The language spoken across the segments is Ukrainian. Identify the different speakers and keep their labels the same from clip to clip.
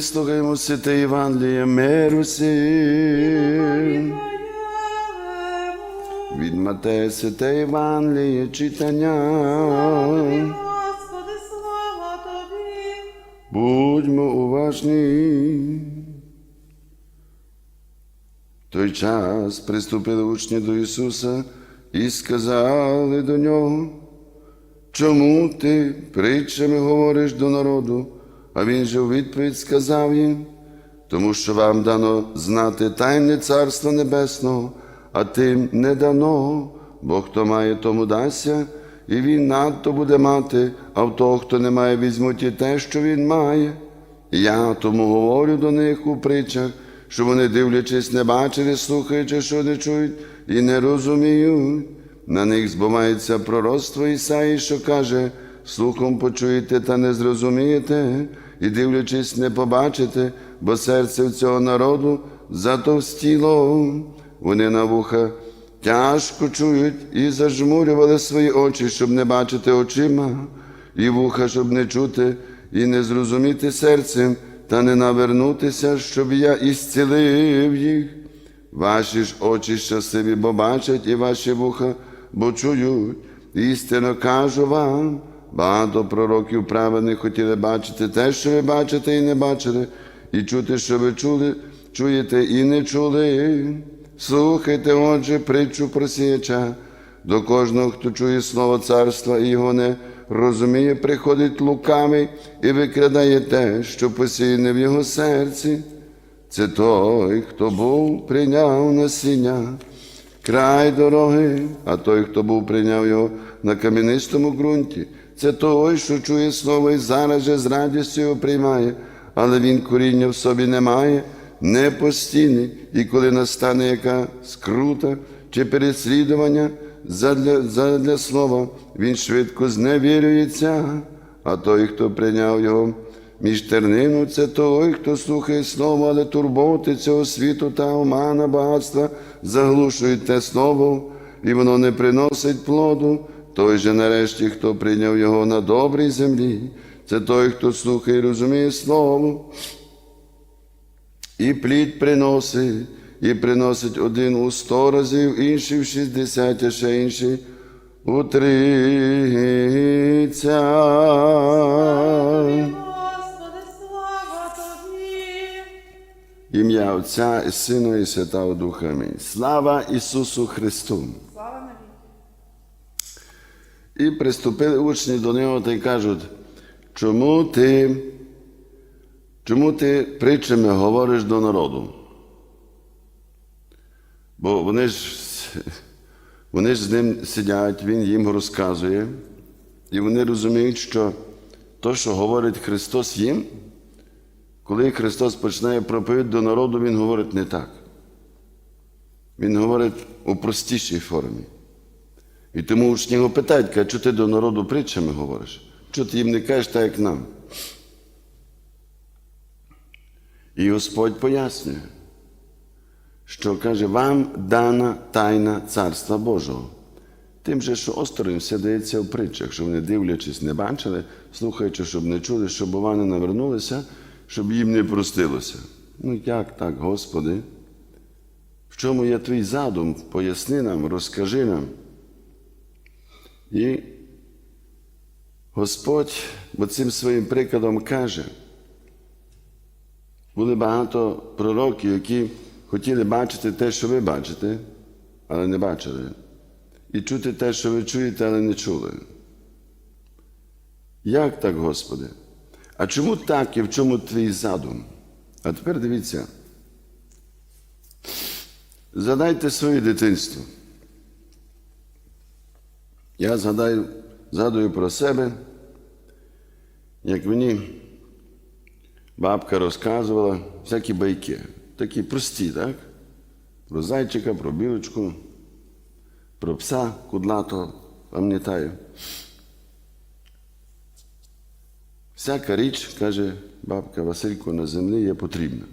Speaker 1: Слухаємо святе Євангеліє миру сим. Від Матея святе Євангеліє читання.
Speaker 2: Господи, слава Тобі.
Speaker 1: Будьмо уважні. В той час приступили учні до Ісуса і сказали до нього, чому ти притчами говориш до народу? А він же у відповідь сказав їм, тому що вам дано знати тайне Царства Небесного, а тим не дано, бо хто має, тому дасться, і він надто буде мати, а в того, хто не має, візьмуть і те, що він має. Я тому говорю до них у притчах, що вони, дивлячись, не бачили, слухаючи, що не чують, і не розуміють. На них збувається пророцтво Ісаї, що каже, слухом почуєте та не зрозумієте, і дивлячись, не побачите, бо серце в цього народу затовстіло. Вони на вуха тяжко чують і зажмурювали свої очі, щоб не бачити очима, і вуха, щоб не чути, і не зрозуміти серцем, та не навернутися, щоб я ісцілив їх. Ваші ж очі щасливі, бо бачать, і ваші вуха, бо чують. Істинно кажу вам, багато пророків праведних хотіли бачити те, що ви бачите і не бачили, і чути, що ви чули, чуєте і не чули. Слухайте, отже, притчу про сіяча. До кожного, хто чує слово царства і його не розуміє, приходить лукавий і викрадає те, що посіяне в його серці. Це той, хто був прийняв насіння, край дороги, а той, хто був прийняв його на кам'янистому ґрунті, це той, що чує слово і зараз же з радістю його приймає, але він коріння в собі не має, не постійний, і коли настане яка скрута чи переслідування задля, задля слова, він швидко зневірюється, а той, хто прийняв його між тернину це той, хто слухає слово, але турботи цього світу та омана багатства заглушують те слово, і воно не приносить плоду. Той же нарешті, хто прийняв його на добрій землі, це той, хто слухає і розуміє слово, і плід приносить, і приносить один у сто разів, інший в шістдесят, а ще інший у тридцять. Ім'я Отця і Сина і Святого Духа. Амінь. Слава Ісусу Христу! І приступили учні до нього та й кажуть, чому ти, чому ти притчами говориш до народу? Бо вони ж, вони ж з ним сидять, він їм розказує, і вони розуміють, що то, що говорить Христос їм, коли Христос починає проповідь до народу, Він говорить не так. Він говорить у простішій формі. І тому учні його питають, кажуть, що ти до народу притчами говориш? Чого ти їм не кажеш так, як нам? І Господь пояснює, що каже, вам дана тайна Царства Божого. Тим же, що осторонь все дається в притчах, щоб вони дивлячись, не бачили, слухаючи, щоб не чули, щоб вони навернулися, щоб їм не простилося. Ну як так, Господи? В чому є твій задум? Поясни нам, розкажи нам. І Господь цим своїм прикладом каже, були багато пророків, які хотіли бачити те, що ви бачите, але не бачили. І чути те, що ви чуєте, але не чули. Як так, Господи? А чому так і в чому твій задум? А тепер дивіться. Задайте своє дитинство. Я згадаю, згадую про себе, як мені бабка розказувала всякі байки, такі прості, так? Про зайчика, про білочку, про пса кудлатого, пам'ятаю. Всяка річ, каже бабка Василько, на землі є потрібна.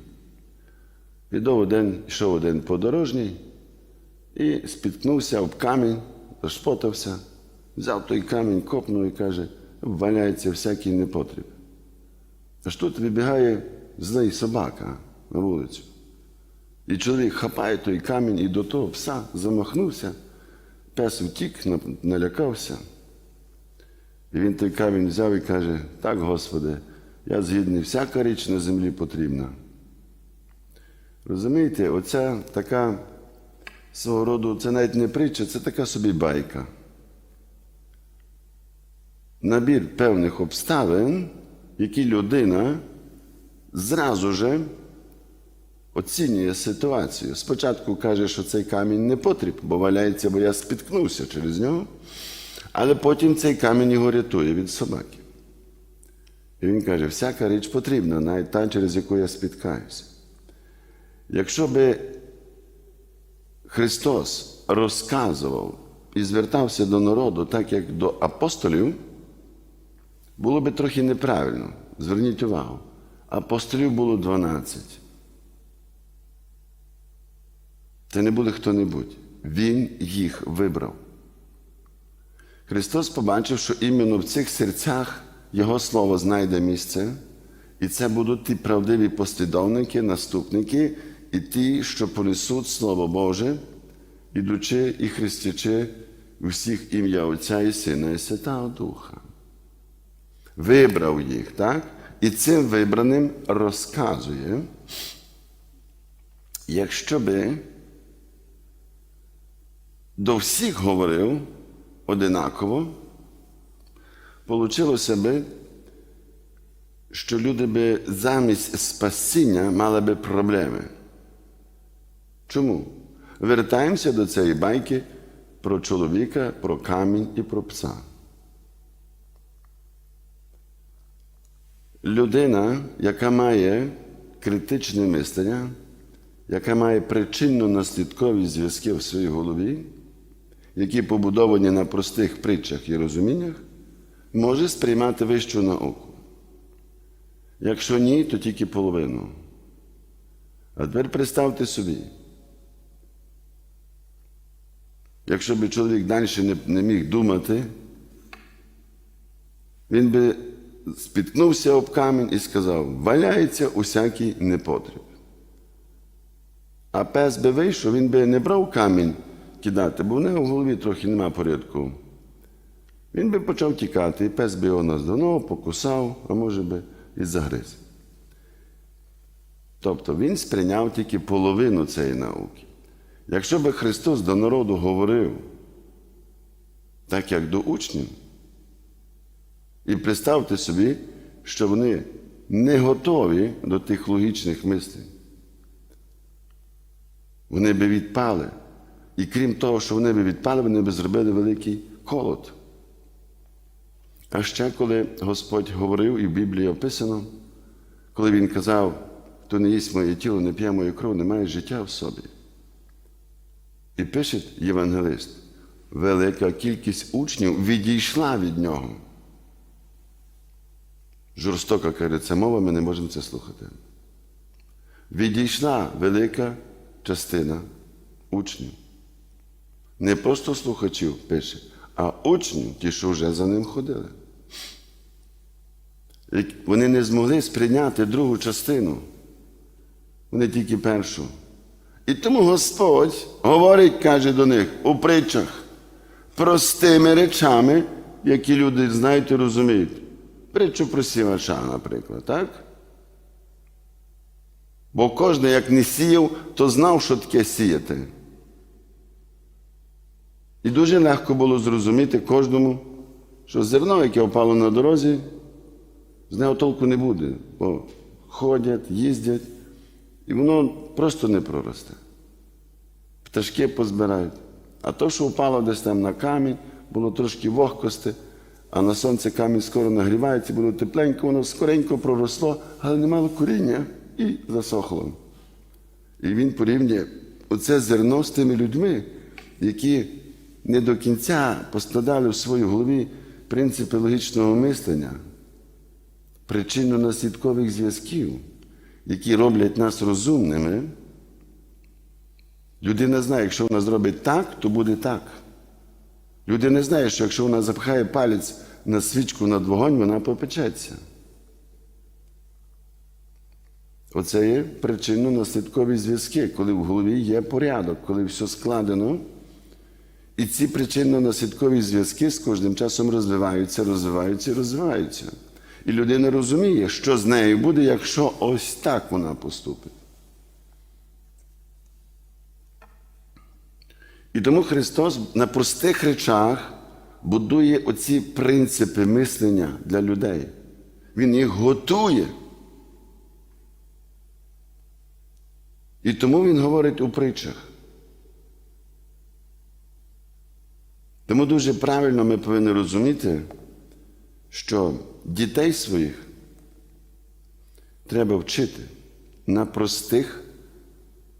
Speaker 1: Підов один, йшов один подорожній і спіткнувся об камінь, розпотався, взяв той камінь, копнув і каже, валяється всякий непотріб. Аж тут вибігає злий собака на вулицю. І чоловік хапає той камінь і до того пса замахнувся, пес втік, налякався. І він той камінь взяв і каже: так, Господи, я згідний, всяка річ на землі потрібна. Розумієте, оця така свого роду, це навіть не притча, це така собі байка. Набір певних обставин, які людина зразу же оцінює ситуацію. Спочатку каже, що цей камінь не потріб, бо валяється, бо я спіткнувся через нього. Але потім цей камінь його рятує від собаки. І він каже: всяка річ потрібна, навіть та, через яку я спіткаюся. Якщо би Христос розказував і звертався до народу так, як до апостолів, було би трохи неправильно. Зверніть увагу. Апостолів було 12. Це не буде хто-небудь. Він їх вибрав. Христос побачив, що іменно в цих серцях Його Слово знайде місце, і це будуть ті правдиві послідовники, наступники, і ті, що понесуть Слово Боже, ідучи і хрестячи всіх ім'я Отця і Сина і Святого Духа. Вибрав їх, так? І цим вибраним розказує, якщо би до всіх говорив одинаково, получилося би, що люди би замість спасіння мали би проблеми. Чому? Вертаємося до цієї байки про чоловіка, про камінь і про пса. Людина, яка має критичне мислення, яка має причинно-наслідкові зв'язки в своїй голові, які побудовані на простих притчах і розуміннях, може сприймати вищу науку. Якщо ні, то тільки половину. А тепер представте собі, якщо б чоловік далі не, не міг думати, він би спіткнувся об камінь і сказав: валяється усякий непотріб. А пес би вийшов, він би не брав камінь кидати, бо в нього в голові трохи нема порядку. Він би почав тікати, і пес би його наздогнав, покусав, а може би і загриз. Тобто він сприйняв тільки половину цієї науки. Якщо би Христос до народу говорив, так як до учнів, і представте собі, що вони не готові до тих логічних мислень. Вони би відпали. І крім того, що вони би відпали, вони би зробили великий колод. А ще коли Господь говорив, і в Біблії описано, коли Він казав, хто не їсть моє тіло, не п'є мою кров, не має життя в собі. І пише євангелист, велика кількість учнів відійшла від нього. Жорстока каже, це мова, ми не можемо це слухати. Відійшла велика частина учнів. Не просто слухачів пише, а учнів, ті, що вже за ним ходили. І Вони не змогли сприйняти другу частину. Вони тільки першу. І тому Господь говорить, каже до них у притчах простими речами, які люди знають і розуміють. Притчу про сівача, наприклад, так? Бо кожен, як не сіяв, то знав, що таке сіяти. І дуже легко було зрозуміти кожному, що зерно, яке впало на дорозі, з нього толку не буде, бо ходять, їздять, і воно просто не проросте. Пташки позбирають. А то, що впало десь там на камінь, було трошки вогкости, а на сонце камінь скоро нагрівається, було тепленько, воно скоренько проросло, але не мало коріння і засохло. І він порівнює оце зерно з тими людьми, які не до кінця поскладали в своїй голові принципи логічного мислення, причинно-наслідкових зв'язків, які роблять нас розумними. Людина знає, якщо вона зробить так, то буде так. Людина знає, що якщо вона запхає палець на свічку над вогонь, вона попечеться. Оце є причинно-наслідкові зв'язки, коли в голові є порядок, коли все складено. І ці причинно-наслідкові зв'язки з кожним часом розвиваються, розвиваються і розвиваються. І людина розуміє, що з нею буде, якщо ось так вона поступить. І тому Христос на простих речах будує оці принципи мислення для людей. Він їх готує. І тому Він говорить у притчах. Тому дуже правильно ми повинні розуміти, що дітей своїх треба вчити на простих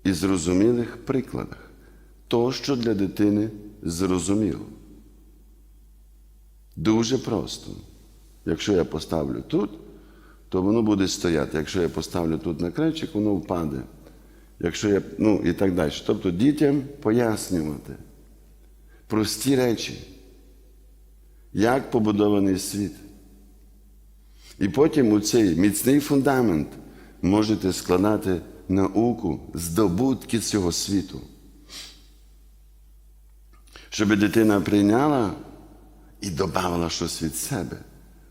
Speaker 1: і зрозумілих прикладах. То, що для дитини зрозуміло. Дуже просто. Якщо я поставлю тут, то воно буде стояти. Якщо я поставлю тут на крайчик, воно впаде. Якщо я, ну і так далі. Тобто дітям пояснювати прості речі, як побудований світ. І потім у цей міцний фундамент можете складати науку, здобутки цього світу. Щоб дитина прийняла і додавала щось від себе.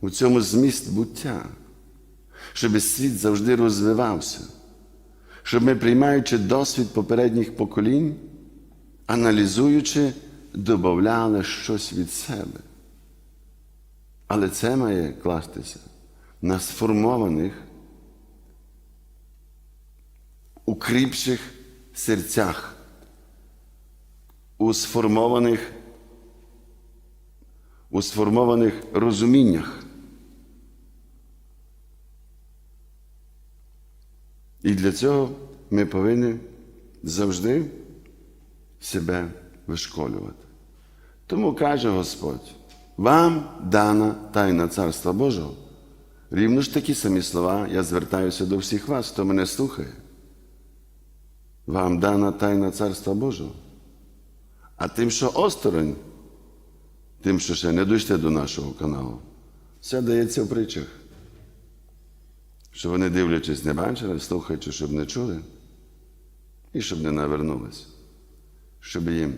Speaker 1: У цьому зміст буття. Щоб світ завжди розвивався. Щоб ми, приймаючи досвід попередніх поколінь, аналізуючи, додавали щось від себе. Але це має кластися на сформованих, укріпших серцях, у сформованих, у сформованих розуміннях. І для цього ми повинні завжди себе вишколювати. Тому каже Господь, вам дана тайна Царства Божого. Рівно ж такі самі слова я звертаюся до всіх вас, хто мене слухає. Вам дана тайна Царства Божого. А тим, що осторонь, тим, що ще не дійшли до нашого каналу, все дається в притчах. Щоб вони, дивлячись, не бачили, слухаючи, щоб не чули, і щоб не навернулися, щоб їм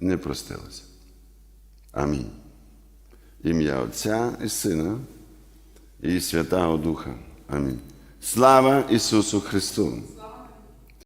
Speaker 1: не простилося. Амінь. Ім'я Отця і Сина і Святого Духа. Амінь. Слава Ісусу Христу!